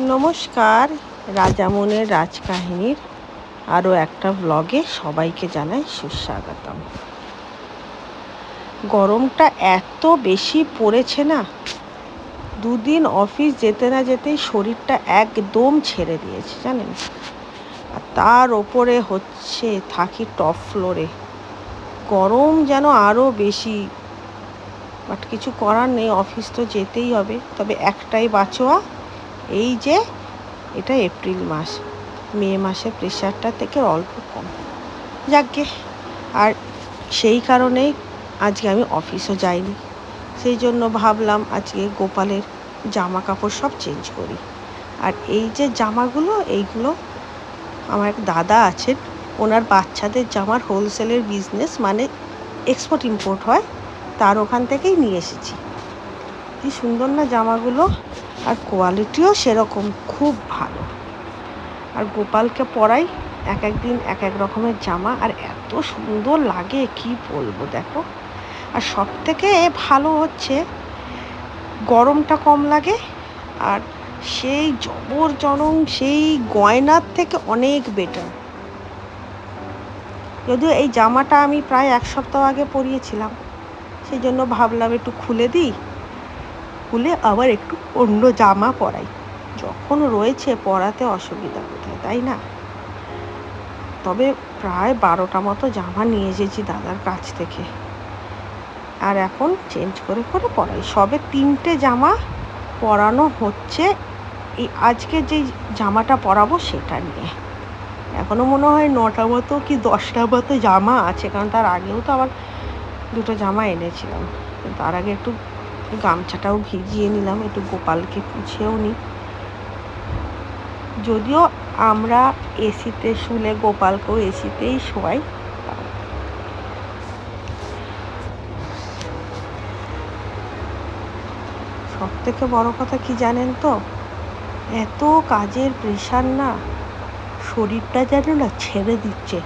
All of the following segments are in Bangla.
নমস্কার, রাজামনের রাজকাহিনীর আরও একটা ব্লগে সবাইকে জানাই সুস্বাগতম। গরমটা এত বেশি পড়েছে না, দুদিন অফিস যেতে না যেতেই শরীরটা একদম ছেড়ে দিয়েছে, জানেন? আর তার ওপরে হচ্ছে, থাকি টপ ফ্লোরে গরম যেন আরও বেশি বাট কিছু করার নেই অফিস তো যেতেই হবে। তবে একটাই বাঁচোয়া এই যে, এটা এপ্রিল মাস। মে মাসে প্রেশারটা থেকে অল্প কম। যাকে আর সেই কারণেই আজকে আমি অফিসও যাইনি। সেই জন্য ভাবলাম আজকে গোপালের জামা কাপড় সব চেঞ্জ করি। আর এই যে জামাগুলো, এইগুলো আমার এক দাদা আছেন, ওনার বাচ্চাদের জামার হোলসেলের বিজনেস মানে এক্সপোর্ট ইম্পোর্ট হয়, তার ওখান থেকেই নিয়ে এসেছি। কি সুন্দর না জামাগুলো। আর কোয়ালিটিও সেরকম খুব ভালো। আর গোপালকে পরাই এক এক দিন এক এক রকমের জামা, আর এত সুন্দর লাগে, কি বলব দেখো। আর সব থেকে ভালো হচ্ছে, গরমটা কম লাগে, আর সেই জবর জনং সেই গয়নার থেকে অনেক বেটার যদিও এই জামাটা আমি প্রায় এক সপ্তাহ আগে পরিয়েছিলাম সেই জন্য ভাবলাম একটু খুলে দিই। খুলে আবার একটু অন্য জামা পরাই। যখন রয়েছে পরাতে অসুবিধা কোথায়, তাই না? তবে প্রায় বারোটা মতো জামা নিয়ে এসেছি দাদার কাছ থেকে। আর এখন চেঞ্জ করে করে পরাই। সবে তিনটে জামা পরানো হচ্ছে। এই আজকে যে জামাটা পরাবো সেটা নিয়ে। এখনও মনে হয় নটা মতো কি দশটা মতো জামা আছে, কারণ তার আগেও তো আবার দুটো জামা এনেছিলাম। তার আগে একটু গামছাটাও ভিজিয়ে নিলাম, একটু গোপালকে পুছেও নিই যদিও আমরা এসিতে শুলে গোপালকেও এসিতেই শোয়াই। সব থেকে বড় কথা কি জানেন তো? এত কাজের প্রেশার না, শরীরটা যেন না ছেড়ে দিচ্ছে।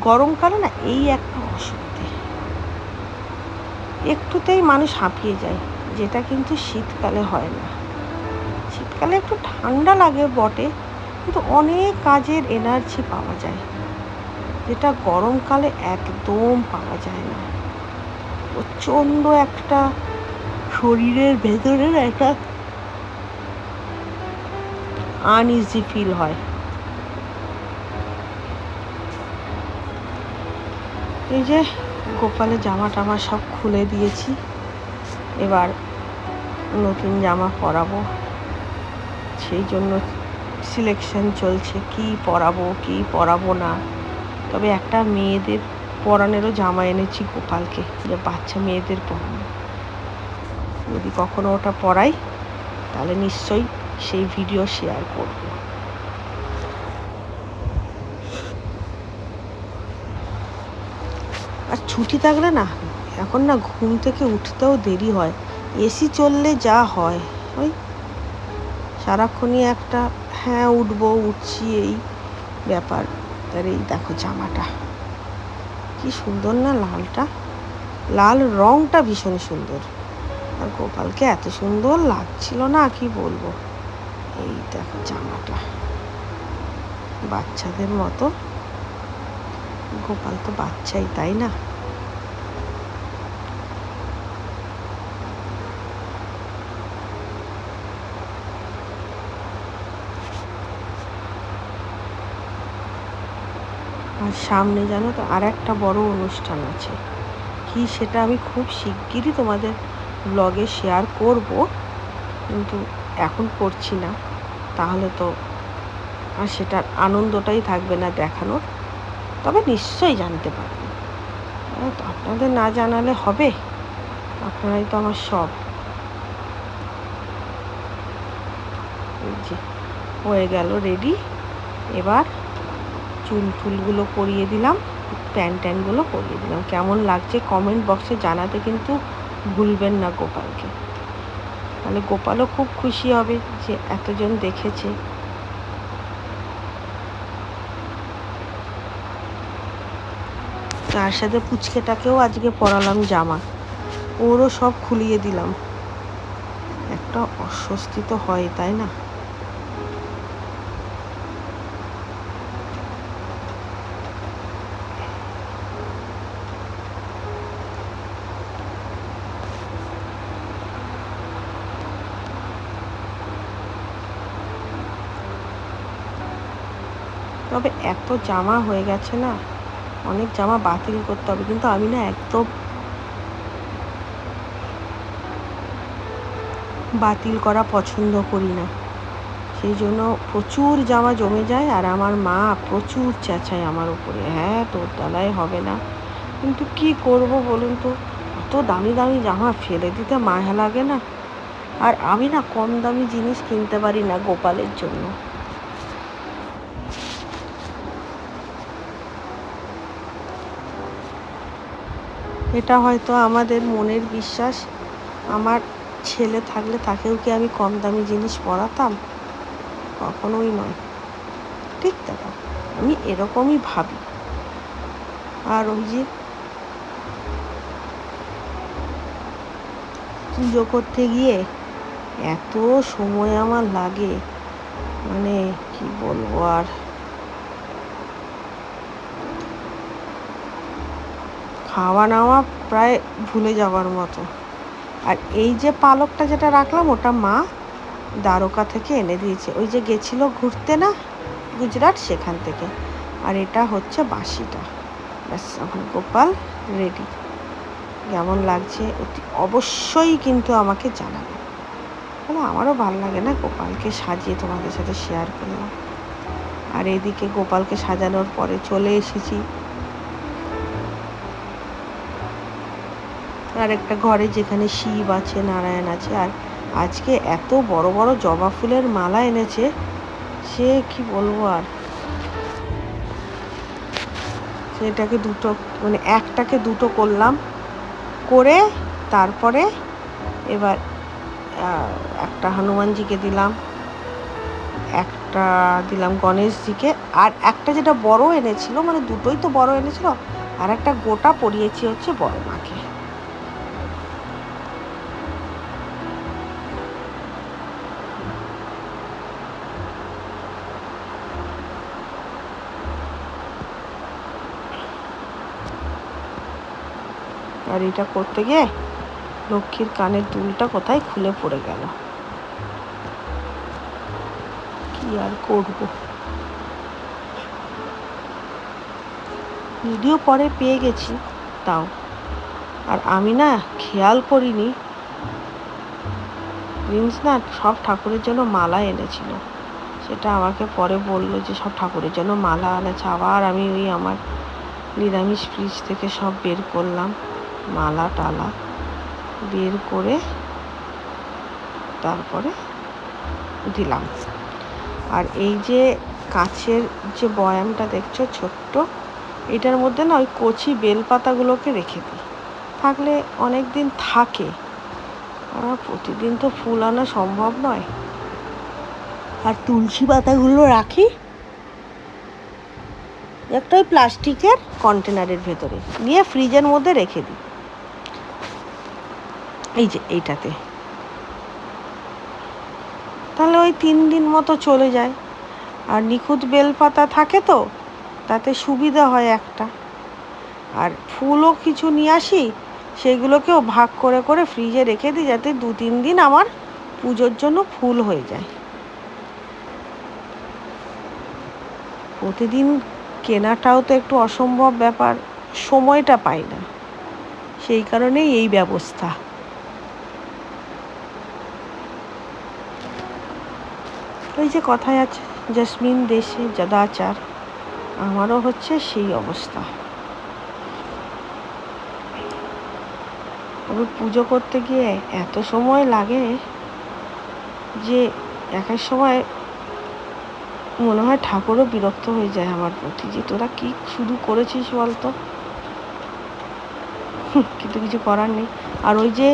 গরমকালে না এই একটা অসুবিধে। একটুতেই মানুষ হাঁপিয়ে যায়। যেটা কিন্তু শীতকালে হয় না। শীতকালে একটু ঠান্ডা লাগে বটে, কিন্তু অনেক কাজের এনার্জি পাওয়া যায়। যেটা গরমকালে একদম পাওয়া যায় না। প্রচণ্ড একটা শরীরের ভেতরের একটা আনইজি ফিল হয়। এই যে গোপালের জামা টামা সব খুলে দিয়েছি। এবার নতুন জামা পরাবো। সেই জন্য সিলেকশন চলছে, কি পরাবো কি পরাবো না। তবে একটা মেয়েদের পরানেরও জামা এনেছি গোপালকে, যে বাচ্চা মেয়েদের পরানো যদি কখনো ওটা পরাই, তাহলে নিশ্চয়ই সেই ভিডিও শেয়ার করব। আর ছুটি থাকলে না, এখন না ঘুম থেকে উঠতেও দেরি হয়। এসি চললে যা হয়। ওই সারাক্ষণই একটা হ্যাঁ উঠবো, উঠছি, এই ব্যাপার। তার এই দেখো জামাটা। কি সুন্দর না লালটা? লাল রংটা ভীষণ সুন্দর। আর গোপালকে এত সুন্দর লাগছিল না, কি বলব? এই দেখো জামাটা। বাচ্চাদের মতো। গোপাল তো বাচ্চাই, তাই না? আর সামনে জানো তো আর একটা বড় অনুষ্ঠান আছে। কি সেটা আমি খুব শিগগিরই তোমাদের ব্লগে শেয়ার করব, কিন্তু এখন করছি না। তাহলে তো আর সেটার আনন্দটাই থাকবে না দেখানোর। তবে নিশ্চয়ই জানতে পারবে। তো আপনাদের না জানালে হবে? আপনারাই তো আমার সব। যে, হয়ে গেল রেডি এবার চুল টুলগুলো পরিয়ে দিলাম প্যান ট্যানগুলো পরিয়ে দিলাম। কেমন লাগছে কমেন্ট বক্সে জানাতে কিন্তু ভুলবেন না গোপালকে। তাহলে গোপালও খুব খুশি হবে যে এতজন দেখেছে। তার সাথে পুচকেটাকেও আজকে পরালাম জামা। ওরও সব খুলিয়ে দিলাম। একটা অস্বস্তি তো হয়, তাই না? তবে এত জামা হয়ে গেছে না। অনেক জামা বাতিল করতে হবে, কিন্তু আমি না একদম বাতিল করা পছন্দ করি না। সেই জন্য প্রচুর জামা জমে যায় আর আমার মা প্রচুর চেঁচায় আমার উপরে। হ্যাঁ তোর দ্বারাই হবে না। কিন্তু কি করব বলুন তো? অত দামি দামি জামা ফেলে দিতে মায়া লাগে না। আর আমি না কম দামি জিনিস কিনতে পারি না গোপালের জন্য। এটা হয়তো আমাদের মনের বিশ্বাস। আমার ছেলে থাকলে তাকেও কি আমি কম দামি জিনিস পরাতাম? কখনোই নয়। ঠিক দাদা, আমি এরকমই ভাবি। আর ওই যে পুজো করতে গিয়ে এত সময় আমার লাগে। মানে কি বলব আর? খাওয়া নাওয়া প্রায় ভুলে যাওয়ার মতো। আর এই যে পালকটা যেটা রাখলাম, ওটা মা দ্বারকা থেকে এনে দিয়েছে। ওই যে গেছিল ঘুরতে না, গুজরাট, সেখান থেকে। আর এটা হচ্ছে বাসিটা ব্যাস, এখন গোপাল রেডি কেমন লাগছে? অতি অবশ্যই কিন্তু আমাকে জানাবে। তাহলে আমারও ভালো লাগে না গোপালকে সাজিয়ে তোমাদের সাথে শেয়ার করলাম। আর এদিকে গোপালকে সাজানোর পরে চলে এসেছি। আর একটা ঘরে যেখানে শিব আছে, নারায়ণ আছে, আর আজকে এত বড় বড় জবা ফুলের মালা এনেছে, সে কি বলব আর? সেটাকে দুটো মানে একটাকে দুটো করলাম, করে তারপরে এবার একটা হনুমানজিকে দিলাম, একটা দিলাম গণেশজিকে, আর একটা যেটা বড় এনেছিল মানে দুটোই তো বড় এনেছিল, আর একটা গোটা পরিয়েছি হচ্ছে বড় মাকে। আর এটা করতে গিয়ে লক্ষ্মীর কানের দুলটা কোথায় খুলে পড়ে গেল। কি আর করব? ভিডিও পরে পেয়ে গেছি, তাও। আর আমি না খেয়াল করিনি প্রিন্স না সব ঠাকুরের জন্য মালা এনেছিল। সেটা আমাকে পরে বলল যে সব ঠাকুরের জন্য মালা এনেছে। আবার আমি ওই আমার নিরামিষ ফ্রিজ থেকে সব বের করলাম। মালা টালা বের করে তারপরে দিলাম। আর এই যে কাছের যে বয়ামটা দেখছ ছোট্ট, এটার মধ্যে না ওই কচি বেলপাতাগুলোকে রেখে দিই। থাকলে অনেক দিন থাকে। আর প্রতিদিন তো ফুল আনা সম্ভব নয়। আর তুলসী পাতাগুলো রাখি। একটা ওই প্লাস্টিকের কন্টেনারের ভেতরে। নিয়ে ফ্রিজের মধ্যে রেখে দিই। এই যে এইটাতে। তাহলে ওই তিন দিন মতো চলে যায়। আর নিখুঁত বেলপাতা থাকে তো, তাতে সুবিধা হয় একটা। আর ফুলও কিছু নিয়ে আসি, সেগুলোকেও ভাগ করে করে ফ্রিজে রেখে দিই যাতে দু তিন দিন আমার পুজোর জন্য ফুল হয়ে যায়। প্রতিদিন কেনাটাও তো একটু অসম্ভব ব্যাপার, সময়টা পাই না। সেই কারণেই এই ব্যবস্থা। ওই যে কথায় আছে, জসমিন দেশে যদাচার আমারও হচ্ছে সেই অবস্থা। তবে পুজো করতে গিয়ে এত সময় লাগে যে এক এক সময় মনে হয় ঠাকুরও বিরক্ত হয়ে যায় আমার প্রতি, যে তোরা কি শুরু করেছিস বলতো? কিন্তু কিছু করার নেই। আর ওই যে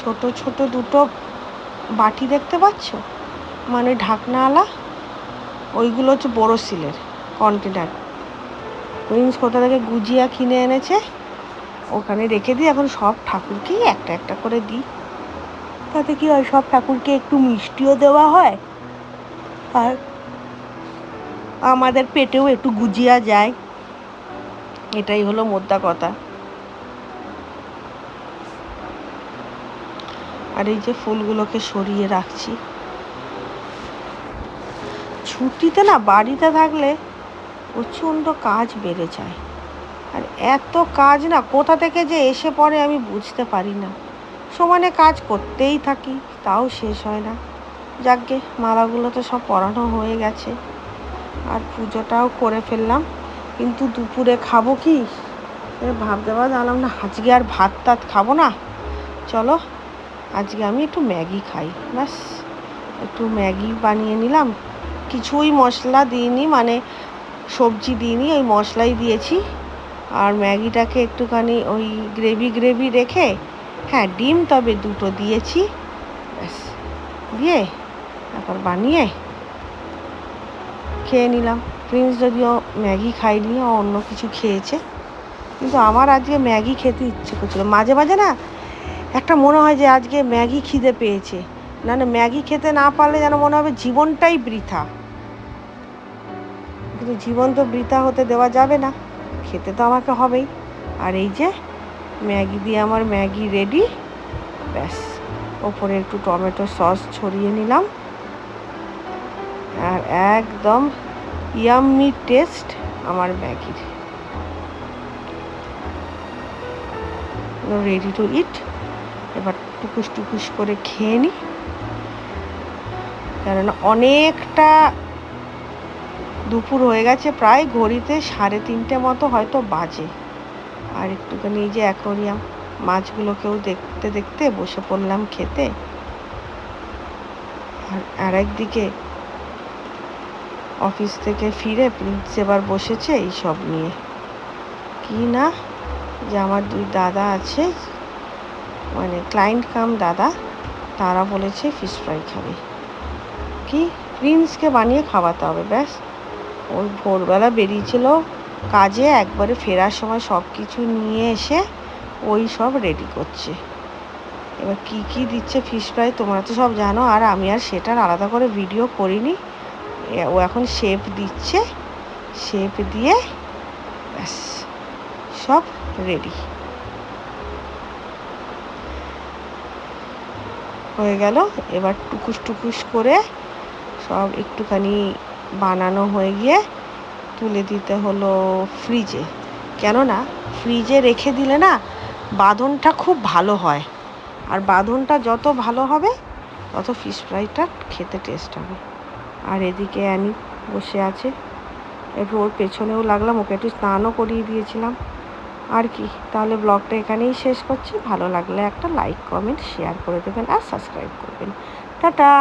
ছোট ছোট দুটো বাটি দেখতে পাচ্ছ? মানে ঢাকনাওয়ালা, ওইগুলো হচ্ছে বড়ো সিলের কন্টেনার। প্রিন্স কোথা থেকে গুজিয়া কিনে এনেছে, ওখানে রেখে দিই। এখন সব ঠাকুরকেই একটা একটা করে দিই। তাতে কি হয়, সব ঠাকুরকে একটু মিষ্টিও দেওয়া হয়, আর আমাদের পেটেও একটু গুজিয়া যায়। এটাই হলো মোদ্দা কথা। আর এই যে ফুলগুলোকে সরিয়ে রাখছি। ছুটিতে না বাড়িতে থাকলে প্রচণ্ড কাজ বেড়ে যায়। আর এত কাজ না কোথা থেকে যে এসে পড়ে আমি বুঝতে পারি না। সমানে কাজ করতেই থাকি, তাও শেষ হয় না। যাকগে, মালাগুলো তো সব পরানো হয়ে গেছে। আর পুজোটাও করে ফেললাম। কিন্তু দুপুরে খাব কি? ভাবতে জানলাম না, আজকে আর ভাত টাত খাব না। চলো, আজকে আমি একটু ম্যাগি খাই। ব্যাস, একটু ম্যাগি বানিয়ে নিলাম। কিছুই মশলা দিইনি মানে সবজি দিইনি, ওই মশলাই দিয়েছি। আর ম্যাগিটাকে একটুখানি ওই গ্রেভি গ্রেভি রেখে হ্যাঁ ডিম তবে দুটো দিয়েছি, ব্যাস। দিয়ে তারপর বানিয়ে খেয়ে নিলাম। প্রিন্স যদিও ম্যাগি খাইনি, ও অন্য কিছু খেয়েছে, কিন্তু আমার আজকে ম্যাগি খেতে ইচ্ছে করছিল। মাঝে মাঝে না একটা মনে হয় যে আজকে ম্যাগি খিদে পেয়েছে। না না, ম্যাগি খেতে না পারলে যেন মনে হবে জীবনটাই বৃথা। কিন্তু জীবন তো বৃথা হতে দেওয়া যাবে না। খেতে তো আমাকে হবেই। আর এই যে, ম্যাগি দিয়ে আমার ম্যাগি রেডি ব্যাস, ওপরে একটু টমেটো সস ছড়িয়ে নিলাম। আর একদম ইয়াম্মি টেস্ট আমার ম্যাগির। রেডি টু ইট এবার টুকুস টুকুস করে খেয়ে নিই কেননা অনেকটা দুপুর হয়ে গেছে, প্রায় ঘড়িতে সাড়ে তিনটে মতো হয়তো বাজে। আর একটুখানি এই যে অ্যাকোরিয়াম মাছগুলোকেও দেখতে দেখতে বসে পড়লাম খেতে। আর একদিকে অফিস থেকে ফিরে প্রিন্স এবার বসেছে এই সব নিয়ে। কি না যে আমার দুই দাদা আছে মানে ক্লায়েন্ট কাম দাদা, তারা বলেছে ফিশ ফ্রাই খাবে। কি? প্রিন্সকে বানিয়ে খাওয়াতে হবে, ব্যাস। ওই ভোরবেলা বেরিয়েছিল কাজে, একবারে ফেরার সময় সব কিছু নিয়ে এসে ওই সব রেডি করছে। এবার কি কি দিচ্ছে ফিশ ফ্রাই তোমরা তো সব জানো, আর আমি আর সেটার আলাদা করে ভিডিও করিনি। ও এখন শেপ দিচ্ছে শেপ দিয়ে ব্যাস, সব রেডি হয়ে গেল, এবার টুকুস টুকুস করে সব একটুখানি বানানো হয়ে গিয়ে তুলে দিতে হলো ফ্রিজে কেননা ফ্রিজে রেখে দিলে না বাঁধনটা খুব ভালো হয়। আর বাঁধনটা যত ভালো হবে, তত ফিশ ফ্রাইটা খেতে টেস্ট হবে। আর এদিকে অ্যানি বসে আছে। একটু ওর পেছনেও লাগলাম, ওকে একটু স্নানও করিয়ে দিয়েছিলাম। আর কি, তাহলে ব্লগটা এখানেই শেষ করছি। ভালো লাগলে একটা লাইক কমেন্ট শেয়ার করে দেবেন আর সাবস্ক্রাইব করবেন। টাটা!